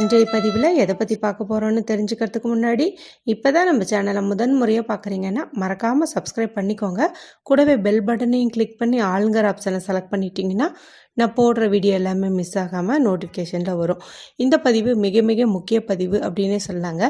இன்றைய பதிவில் எதை பற்றி பார்க்க போகிறோன்னு தெரிஞ்சுக்கிறதுக்கு முன்னாடி இப்போ தான் நம்ம சேனலை முதன் முறையாக பார்க்குறீங்கன்னா மறக்காமல் சப்ஸ்கிரைப் பண்ணிக்கோங்க. கூடவே பெல் பட்டனையும் கிளிக் பண்ணி ஆளுங்கிற ஆப்ஷனை செலக்ட் பண்ணிட்டீங்கன்னா நான் போடுற வீடியோ எல்லாமே மிஸ் ஆகாமல் நோட்டிஃபிகேஷனில் வரும். இந்த பதிவு மிக மிக முக்கிய பதிவு அப்படின்னே சொல்லாங்க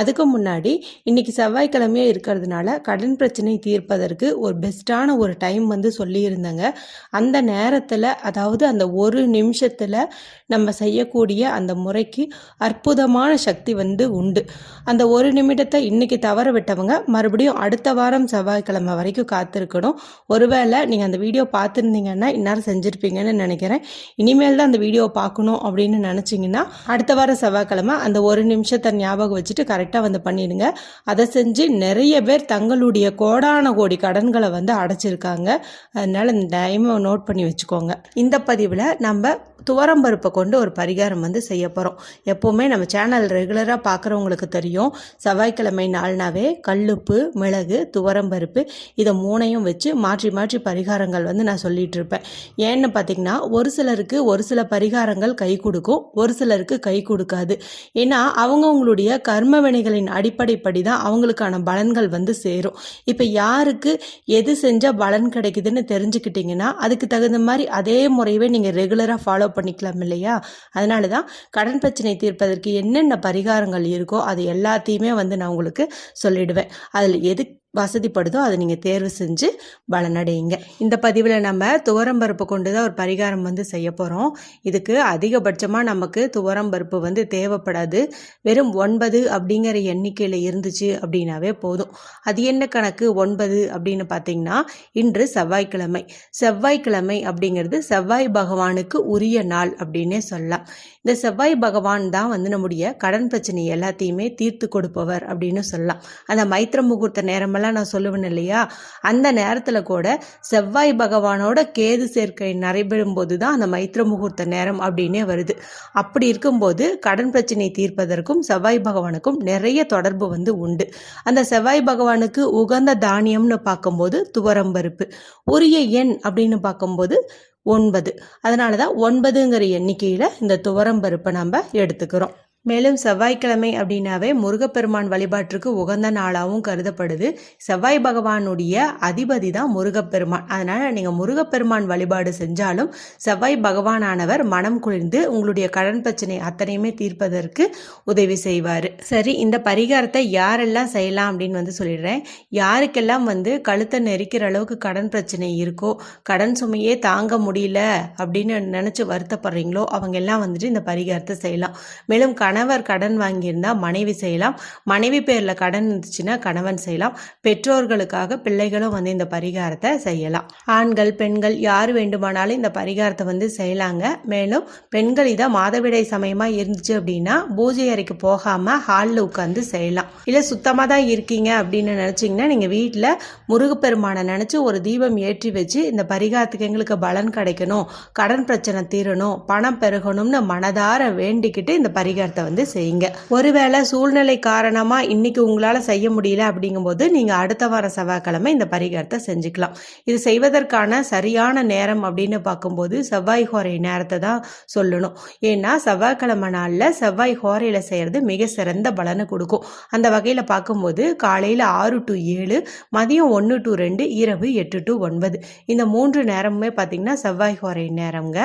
அதுக்கு முன்னாடி இன்றைக்கி செவ்வாய்க்கிழமையாக இருக்கிறதுனால கடன் பிரச்சனை தீர்ப்பதற்கு ஒரு பெஸ்ட்டான ஒரு டைம் வந்து சொல்லியிருந்தாங்க. அந்த நேரத்தில் அதாவது அந்த ஒரு நிமிஷத்தில் நம்ம செய்யக்கூடிய அந்த முறைக்கு அற்புதமான சக்தி வந்து உண்டு. அந்த ஒரு நிமிடத்தை இன்னைக்கு தவற விட்டவங்க மறுபடியும் அடுத்த வாரம் செவ்வாய்க்கிழமை வரைக்கும் காத்திருக்கணும். ஒருவேளை நீங்கள் அந்த வீடியோ பார்த்துருந்தீங்கன்னா இந்நேரம் செஞ்சுருப்பீங்கன்னு நினைக்கிறேன். இனிமேல் தான் அந்த வீடியோ பார்க்கணும் அப்படின்னு நினச்சிங்கன்னா அடுத்த வாரம் செவ்வாய்க்கிழமை அந்த ஒரு நிமிஷத்தை ஞாபகம் வச்சுட்டு கரெக்டாக வந்து பண்ணிடுங்க. அதை செஞ்சு நிறைய பேர் தங்களுடைய கோடான கோடி கடன்களை வந்து அடைச்சிருக்காங்க. அதனால் இந்த டைமை நோட் பண்ணி வச்சுக்கோங்க. இந்த பதிவில் நம்ம துவரம்பருப்பை கொண்டு ஒரு பரிகாரம் வந்து செய்ய போகிறோம் எப்போவுமே நம்ம சேனல் ரெகுலராக பார்க்குறவங்களுக்கு தெரியும். செவ்வாய்க்கிழமை நாள்னாவே கல்லுப்பு மிளகு துவரம்பருப்பு இதை மூணையும் வச்சு மாற்றி மாற்றி பரிகாரங்கள் வந்து நான் சொல்லிகிட்டு இருப்பேன். ஏன்னு பார்த்தீங்கன்னா ஒரு சிலருக்கு ஒரு சில பரிகாரங்கள் கை கொடுக்கும் ஒரு சிலருக்கு கை கொடுக்காது. ஏன்னா அவங்கவுங்களுடைய கர்ம வினைகளின் அடிப்படைப்படி தான் அவங்களுக்கான பலன்கள் வந்து சேரும். இப்போ யாருக்கு எது செஞ்சால் பலன் கிடைக்குதுன்னு தெரிஞ்சுக்கிட்டிங்கன்னா அதுக்கு தகுந்த மாதிரி அதே முறையவே நீங்கள் ரெகுலராக ஃபாலோ பண்ணிக்கலாம் இல்லையா? அதனால தான் கடன் பிரச்சனை தீர்ப்பதற்கு என்னென்ன பரிகாரங்கள் இருக்கோ அது எல்லாத்தையுமே வந்து நான் உங்களுக்கு சொல்லிடுவேன். அதில் எது வசதிப்படுதோ அதை நீங்கள் தேர்வு செஞ்சு பலனடையுங்க இந்த பதிவில் நம்ம துவரம்பருப்பு கொண்டு தான் ஒரு பரிகாரம் வந்து செய்ய போகிறோம் இதுக்கு அதிகபட்சமாக நமக்கு துவரம்பருப்பு வந்து தேவைப்படாது. வெறும் ஒன்பது அப்படிங்கிற எண்ணிக்கையில் இருந்துச்சு அப்படின்னாவே போதும். அது என்ன கணக்கு? ஒன்பது அப்படின்னு பார்த்தீங்கன்னா இன்று செவ்வாய்க்கிழமை. செவ்வாய்க்கிழமை அப்படிங்கிறது செவ்வாய் பகவானுக்கு உரிய நாள் அப்படின்னே சொல்லலாம். இந்த செவ்வாய் பகவான் தான் வந்து நம்முடைய கடன் பிரச்சனை எல்லாத்தையுமே தீர்த்து கொடுப்பவர் அப்படின்னு சொல்லலாம். அந்த மைத்திர முகூர்த்த நேரமெல்லாம் நான் சொல்லுவேன் இல்லையா? அந்த நேரத்தில் கூட செவ்வாய் பகவானோட கேது சேர்க்கை நடைபெறும் போது தான் அந்த மைத்திர முகூர்த்த நேரம் அப்படின்னே வருது. அப்படி இருக்கும்போது கடன் பிரச்சனை தீர்ப்பதற்கும் செவ்வாய் பகவானுக்கும் நிறைய தொடர்பு வந்து உண்டு. அந்த செவ்வாய் பகவானுக்கு உகந்த தானியம்னு பார்க்கும்போது துவரம்பருப்பு உரிய எண் அப்படின்னு பார்க்கும்போது ஒன்பது. அதனால தான் ஒன்பதுங்கிற எண்ணிக்கையில் இந்த துவரம்பருப்பை நம்ம எடுத்துக்கிறோம். மேலும் செவ்வாய்க்கிழமை அப்படின்னாவே முருகப்பெருமான் வழிபாட்டிற்கு உகந்த நாளாகவும் கருதப்படுது. செவ்வாய் பகவானுடைய அதிபதி தான் முருகப்பெருமான். அதனால் நீங்கள் முருகப்பெருமான் வழிபாடு செஞ்சாலும் செவ்வாய் பகவானானவர் மனம் குளிர்ந்து உங்களுடைய கடன் பிரச்சனை அத்தனையுமே தீர்ப்பதற்கு உதவி செய்வார். சரி இந்த பரிகாரத்தை யாரெல்லாம் செய்யலாம் அப்படின்னு வந்து சொல்லிடுறேன். யாருக்கெல்லாம் வந்து கழுத்தை நெரிக்கிற அளவுக்கு கடன் பிரச்சனை இருக்கோ கடன் சுமையே தாங்க முடியல அப்படின்னு நினச்சி வருத்தப்படுறீங்களோ அவங்க எல்லாம் வந்துட்டு இந்த பரிகாரத்தை செய்யலாம். மேலும் கடன் கணவர் கடன் வாங்கியிருந்தா மனைவி செய்யலாம். மனைவி பேரில் கடன் இருந்துச்சுன்னா கணவன் செய்யலாம். பெற்றோர்களுக்காக பிள்ளைகளும் வந்து இந்த பரிகாரத்தை செய்யலாம். ஆண்கள் பெண்கள் யார் வேண்டுமானாலும் இந்த பரிகாரத்தை வந்து செய்யலாங்க. மேலும் பெண்கள் இதை மாதவிடை சமயமாக இருந்துச்சு அப்படின்னா பூஜை அறைக்கு போகாமல் ஹாலில் உட்காந்து செய்யலாம். இல்லை சுத்தமாக தான் இருக்கீங்க அப்படின்னு நினச்சிங்கன்னா நீங்கள் வீட்டில் முருகப்பெருமானை நினச்சி ஒரு தீபம் ஏற்றி வச்சு இந்த பரிகாரத்துக்கு எங்களுக்கு பலன் கிடைக்கணும். கடன் பிரச்சனை தீரணும். பணம் பெருகணும்னு மனதார வேண்டிக்கிட்டு இந்த பரிகாரத்தை வந்து செய்யுங்க. ஒருவேளை சூழ்நிலை காரணமாக இன்னைக்கு உங்களால் செய்ய முடியல அப்படிங்கும்போது நீங்கள் அடுத்த வாரம் செவ்வாய்க்கிழமை இந்த பரிகாரத்தை செஞ்சுக்கலாம். இது செய்வதற்கான சரியான நேரம் அப்படின்னு பார்க்கும்போது செவ்வாய் ஹோரை நேரத்தை தான் சொல்லணும். ஏன்னா செவ்வாய்க்கிழமை நாளில் செவ்வாய் ஹோரையில் செய்கிறது மிக சிறந்த பலனை கொடுக்கும். அந்த வகையில் பார்க்கும்போது காலையில் ஆறு டு ஏழு மதியம் ஒன்று டு ரெண்டு இரவு எட்டு டு ஒன்பது. இந்த மூன்று நேரமுமே பார்த்திங்கன்னா செவ்வாய் ஹோரை நேரங்க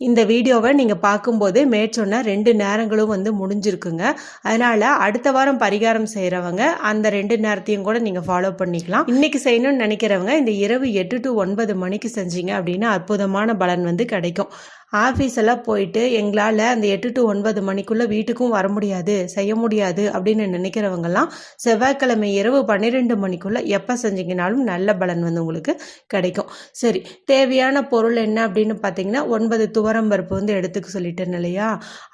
இந்த வீடியோவை நீங்கள் பார்க்கும்போது மேற்சொன்ன ரெண்டு நேரங்களும் வந்து முடிஞ்சிருக்குங்க. அதனால் அடுத்த வாரம் பரிகாரம் செய்கிறவங்க அந்த ரெண்டு நேரத்தையும் கூட நீங்கள் ஃபாலோ பண்ணிக்கலாம். இன்றைக்கி செய்யணும்னு நினைக்கிறவங்க இந்த இரவு எட்டு டு ஒன்பது மணிக்கு செஞ்சீங்க அப்படின்னா அற்புதமான பலன் வந்து கிடைக்கும். ஆஃபீஸ் எல்லாம் போயிட்டு எங்களால் அந்த எட்டு டு ஒன்பது மணிக்குள்ளே வீட்டுக்கும் வர முடியாது செய்ய முடியாது அப்படின்னு நினைக்கிறவங்கெல்லாம் செவ்வாய்க்கிழமை இரவு பன்னிரெண்டு மணிக்குள்ளே எப்போ செஞ்சீங்கனாலும் நல்ல பலன் வந்து உங்களுக்கு கிடைக்கும். சரி தேவையான பொருள் என்ன அப்படின்னு பார்த்தீங்கன்னா ஒன்பது துவரம் பருப்பு வந்து எடுத்துக்க சொல்லிட்டேன் இல்லையா?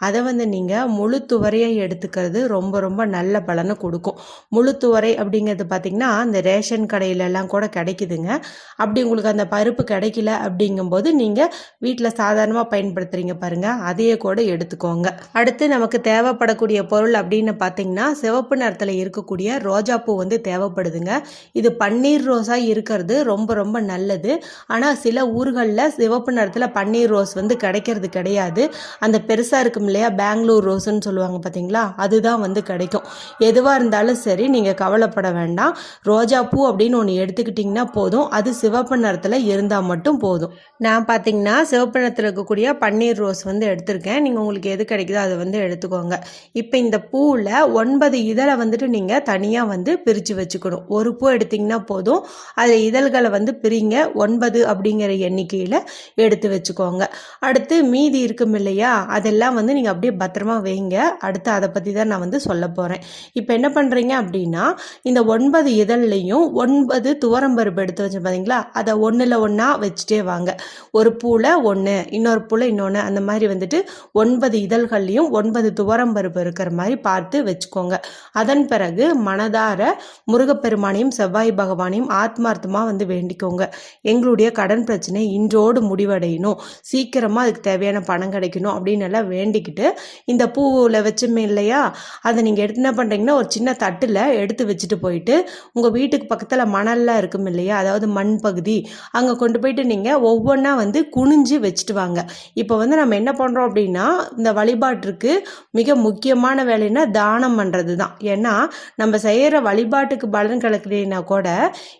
அதை வந்து நீங்கள் முழு துவரையை எடுத்துக்கிறது ரொம்ப ரொம்ப நல்ல பலனை கொடுக்கும். முழு துவரை அப்படிங்கிறது பார்த்தீங்கன்னா அந்த ரேஷன் கடையிலெல்லாம் கூட கிடைக்குதுங்க. அப்படி உங்களுக்கு அந்த பருப்பு கிடைக்கல அப்படிங்கும்போது நீங்கள் வீட்டில் சாதாரணமாக பயன்படுத்துறீங்க பாருங்க. அதையே கூட எடுத்துக்கோங்க. அடுத்து நமக்கு தேவைப்படக்கூடிய பொருள் அப்படின்னு பார்த்தீங்கன்னா சிவப்பு நிறத்தில் இருக்கக்கூடிய ரோஜாப்பூ வந்து தேவைப்படுதுங்க. இது பன்னீர் ரோஸாக இருக்கிறது ரொம்ப ரொம்ப நல்லது. ஆனால் சில ஊர்களில் சிவப்பு நிறத்தில் பன்னீர் ரோஸ் வந்து கிடைக்கிறது கிடையாது. அந்த பெருசாக இருக்கும் இல்லையா பெங்களூர் ரோஸ்ன்னு சொல்லுவாங்க பார்த்தீங்களா அதுதான் வந்து கிடைக்கும். எதுவாக இருந்தாலும் சரி நீங்கள் கவலைப்பட வேண்டாம். ரோஜா பூ அப்படின்னு ஒன்று எடுத்துக்கிட்டிங்கன்னா போதும். அது சிவப்பு நிறத்தில் இருந்தால் மட்டும் போதும். நான் பார்த்தீங்கன்னா சிவப்பு நிறத்தில் இருக்கக்கூடிய பன்னீர் ரோஸ் வந்து எடுத்திருக்கேன். நீங்கள் உங்களுக்கு எது கிடைக்குதோ அதை வந்து எடுத்துக்கோங்க. இப்போ இந்த பூவில் ஒன்பது இதழை வந்துட்டு நீங்கள் தனியாக வந்து பிரித்து வச்சுக்கணும். ஒரு பூ எடுத்திங்கன்னா போதும். அதில் இதழ்களை வந்து பிரிங்க. ஒன்பது அப்படிங்கிற எண்ணிக்கையில் எடுத்து வச்சுக்கோங்க. அடுத்து மீதி இருக்கும் இல்லையா? அதெல்லாம் வந்து நீங்கள் அப்படியே பத்திரமா வைங்க. அடுத்து அதை பற்றி தான் நான் வந்து சொல்ல போகிறேன் இப்போ என்ன பண்ணுறீங்க அப்படின்னா இந்த ஒன்பது இதழ்லையும் ஒன்பது துவரம்பருப்பு எடுத்து வச்சு பார்த்தீங்களா அதை ஒன்றில் ஒன்றா வச்சுட்டே வாங்க. ஒரு பூவில் ஒன்று இன்னொரு புல இன்னொன்று அந்த மாதிரி வந்துட்டு ஒன்பது இதழ்கள்லையும் ஒன்பது துவரம் பருப்பு இருக்கிற மாதிரி பார்த்து வச்சுக்கோங்க. அதன் பிறகு மனதார முருகப்பெருமானையும் செவ்வாய் பகவானையும் ஆத்மார்த்தமாக வந்து வேண்டிக்கோங்க. எங்களுடைய கடன் பிரச்சனை இன்றோடு முடிவடையணும். சீக்கிரமாக அதுக்கு தேவையான பணம் கிடைக்கணும் அப்படின்னு எல்லாம் வேண்டிக்கிட்டு இந்த பூவில் வச்சுமே இல்லையா? அதை நீங்கள் எடுத்து என்ன பண்ணுறீங்கன்னா ஒரு சின்ன தட்டில் எடுத்து வச்சுட்டு போயிட்டு உங்கள் வீட்டுக்கு பக்கத்தில் மணல்லாம் இருக்கும் இல்லையா? அதாவது மண் பகுதி அங்கே கொண்டு போயிட்டு நீங்கள் ஒவ்வொன்றா வந்து குனிஞ்சு வச்சுட்டு வாங்க. இப்போ வந்து நம்ம என்ன பண்ணுறோம் அப்படின்னா இந்த வழிபாட்டிற்கு மிக முக்கியமான வேலைன்னா தானம் பண்ணுறது தான் ஏன்னா நம்ம செய்கிற வழிபாட்டுக்கு பலன் கிடைக்கலைன்னா கூட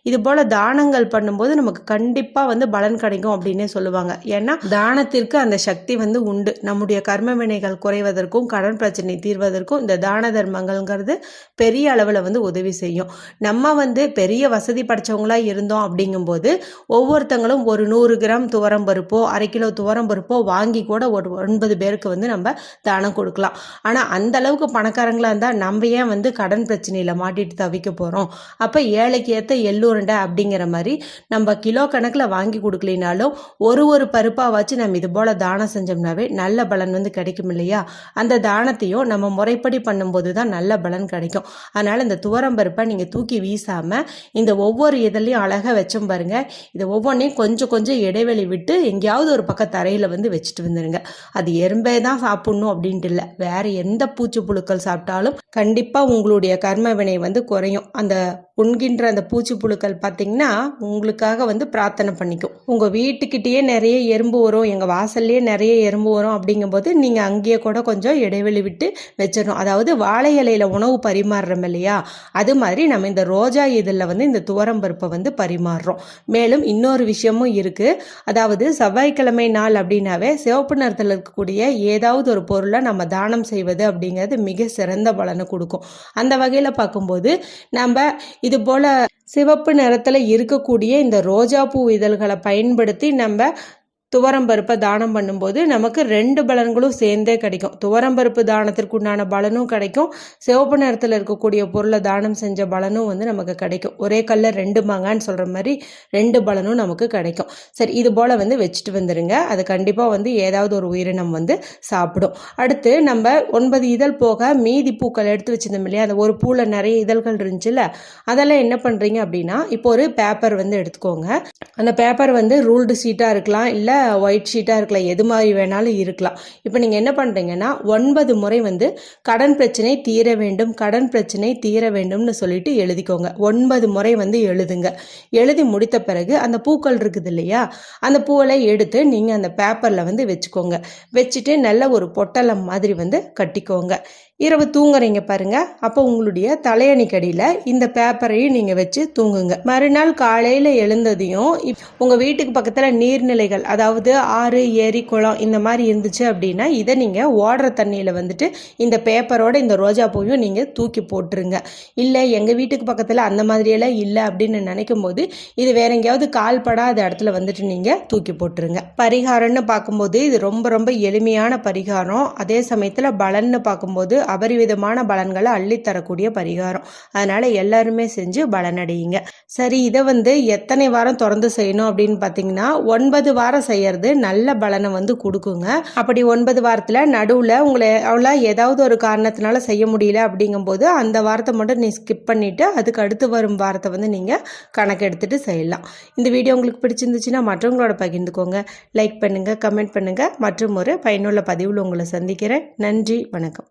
இது போல் தானங்கள் பண்ணும்போது நமக்கு கண்டிப்பாக வந்து பலன் கிடைக்கும் அப்படின்னே சொல்லுவாங்க. ஏன்னா தானத்திற்கு அந்த சக்தி வந்து உண்டு. நம்முடைய கர்ம வினைகள் குறைவதற்கும் கடன் பிரச்சனை தீர்வதற்கும் இந்த தான தர்மங்கள்ங்கிறது பெரிய அளவில் வந்து உதவி செய்யும். நம்ம வந்து பெரிய வசதி படைச்சவங்களா இருந்தோம் அப்படிங்கும்போது ஒவ்வொருத்தங்களும் ஒரு நூறு கிராம் துவரம் பருப்போ அரை கிலோ துவரம் பருப்போ வாங்கி கூட ஒரு ஒன்பது பேருக்கு வந்து நம்ம தானம் கொடுக்கலாம். ஆனால் அந்த அளவுக்கு பணக்காரங்களாக இருந்தால் நம்ம ஏன் வந்து கடன் பிரச்சனையில் மாட்டிட்டு தவிக்க போகிறோம் அப்போ ஏழைக்கு ஏற்ற எள்ளுருண்டை அப்படிங்கிற மாதிரி நம்ம கிலோ கணக்கில் வாங்கி கொடுக்கலினாலும் ஒரு ஒரு பருப்பாக வச்சு நம்ம இது போல் தானம் செஞ்சோம்னாவே நல்ல பலன் வந்து கிடைக்கும் இல்லையா? அந்த தானத்தையும் நம்ம முறைப்படி பண்ணும்போது தான் நல்ல பலன் கிடைக்கும். அதனால் இந்த துவரம் பருப்பை நீங்கள் தூக்கி வீசாமல் இந்த ஒவ்வொரு இதுலேயும் அழகாக வச்சோம் பாருங்கள் இதை ஒவ்வொன்றையும் கொஞ்சம் கொஞ்சம் இடைவெளி விட்டு எங்கேயாவது ஒரு பக்கம் தரையில் வந்து வச்சுட்டு வந்துடுங்க அது எறும்பே தான் சாப்பிட்ணும் அப்படின்ட்டு இல்லை. வேறு எந்த பூச்சி புழுக்கள் சாப்பிட்டாலும் கண்டிப்பாக உங்களுடைய கர்ம வினை வந்து குறையும். அந்த உண்கின்ற அந்த பூச்சி புழுக்கள் பார்த்தீங்கன்னா உங்களுக்காக வந்து பிரார்த்தனை பண்ணிக்கும். உங்கள் வீட்டுக்கிட்டேயே நிறைய எறும்பு வரும். எங்கள் வாசல்லையே நிறைய எறும்பு வரும் அப்படிங்கும்போது நீங்கள் அங்கேயே கூட கொஞ்சம் இடைவெளி விட்டு வச்சிடணும். அதாவது வாழை இலையில உணவு பரிமாறுறோம் இல்லையா? அது மாதிரி நம்ம இந்த ரோஜா இதழில் வந்து இந்த துவரம் பருப்பை வந்து பரிமாறுறோம். மேலும் இன்னொரு விஷயமும் இருக்குது அதாவது செவ்வாய்க்கிழமை நாள் அப்படின்னாவே சிவப்பு நிறத்தில் இருக்கக்கூடிய ஏதாவது ஒரு பொருளை நம்ம தானம் செய்வது அப்படிங்கிறது மிக சிறந்த பலனை கொடுக்கும். அந்த வகையில் பார்க்கும்போது நம்ம இது போல் சிவப்பு நிறத்தில் இருக்கக்கூடிய இந்த ரோஜா பூ இதழ்களை பயன்படுத்தி நம்ம துவரம்பருப்பை தானம் பண்ணும்போது நமக்கு ரெண்டு பலன்களும் சேர்ந்தே கிடைக்கும். துவரம்பருப்பு தானத்திற்கு உண்டான பலனும் கிடைக்கும். சிவப்பு நிறத்தில் இருக்கக்கூடிய பொருளை தானம் செஞ்ச பலனும் வந்து நமக்கு கிடைக்கும். ஒரே கல்ல ரெண்டு மாங்கான்னு சொல்கிற மாதிரி ரெண்டு பலனும் நமக்கு கிடைக்கும். சரி இது போல் வந்து வச்சுட்டு வந்துடுங்க அது கண்டிப்பாக வந்து ஏதாவது ஒரு உயிரினம் வந்து சாப்பிடும். அடுத்து நம்ம ஒன்பது இதழ் போக மீதி பூக்கள் எடுத்து வச்சிருந்தோம் இல்லையா? அந்த ஒரு பூவில் நிறைய இதழ்கள் இருந்துச்சுல்ல? அதெல்லாம் என்ன பண்ணுறீங்க அப்படின்னா இப்போ ஒரு பேப்பர் வந்து எடுத்துக்கோங்க. அந்த பேப்பர் வந்து ரூல்டு சீட்டாக இருக்கலாம் இல்லை ஒயிட் ஷீட்டாக இருக்கலாம். எது மாதிரி வேணாலும் இருக்கலாம். இப்போ நீங்கள் என்ன பண்ணுறீங்கன்னா ஒன்பது முறை வந்து கடன் பிரச்சனை தீர வேண்டும் கடன் பிரச்சனை தீர வேண்டும்னு சொல்லிட்டு எழுதிக்கோங்க. ஒன்பது முறை வந்து எழுதுங்க. எழுதி முடித்த பிறகு அந்த பூக்கள் இருக்குது இல்லையா? அந்த பூவெல்லாம் எடுத்து நீங்கள் அந்த பேப்பரில் வந்து வச்சுக்கோங்க. வச்சுட்டு நல்ல ஒரு பொட்டலம் மாதிரி வந்து கட்டிக்கோங்க. இரவு தூங்குறீங்க பாருங்க. அப்போ உங்களுடைய தலையணிக்கடியில் இந்த பேப்பரையும் நீங்கள் வச்சு தூங்குங்க. மறுநாள் காலையில் எழுந்ததையும் இப்- வீட்டுக்கு பக்கத்தில் நீர்நிலைகள் அதாவது ஆறு ஏரி குளம் இந்த மாதிரி இருந்துச்சு அப்படின்னா இதை நீங்கள் ஓடுற தண்ணியில் வந்துட்டு இந்த பேப்பரோட இந்த ரோஜா பூவையும் நீங்கள் தூக்கி போட்டுருங்க. இல்லை எங்கள் வீட்டுக்கு பக்கத்தில் அந்த மாதிரியெல்லாம் இல்லை அப்படின்னு நினைக்கும் போது இது வேற எங்கேயாவது கால்படாத இடத்துல வந்துட்டு நீங்கள் தூக்கி போட்டுருங்க. பரிகாரம்னு பார்க்கும்போது இது ரொம்ப ரொம்ப எளிமையான பரிகாரம். அதே சமயத்தில் பலன்னு பார்க்கும்போது அபரிவிதமான பலன்களை அள்ளித்தரக்கூடிய பரிகாரம். அதனால் எல்லாருமே செஞ்சு பலனடையுங்க. சரி இதை வந்து எத்தனை வாரம் தொடர்ந்து செய்யணும் அப்படின்னு பார்த்தீங்கன்னா ஒன்பது வாரம் செய்யறது நல்ல பலனை வந்து கொடுக்குங்க. அப்படி ஒன்பது வாரத்தில் நடுவில் உங்களை அவ்வளோ ஏதாவது ஒரு காரணத்தினால செய்ய முடியல அப்படிங்கும்போது அந்த வாரத்தை மட்டும் நீ ஸ்கிப் பண்ணிவிட்டு அதுக்கு அடுத்து வரும் வாரத்தை வந்து நீங்கள் கணக்கெடுத்துட்டு செய்யலாம். இந்த வீடியோ உங்களுக்கு பிடிச்சிருந்துச்சுன்னா மற்றவங்களோட பகிர்ந்துக்கோங்க. லைக் பண்ணுங்கள் கமெண்ட் பண்ணுங்கள் மற்றும் ஒரு பயனுள்ள பதிவில் உங்களை சந்திக்கிறேன். நன்றி வணக்கம்.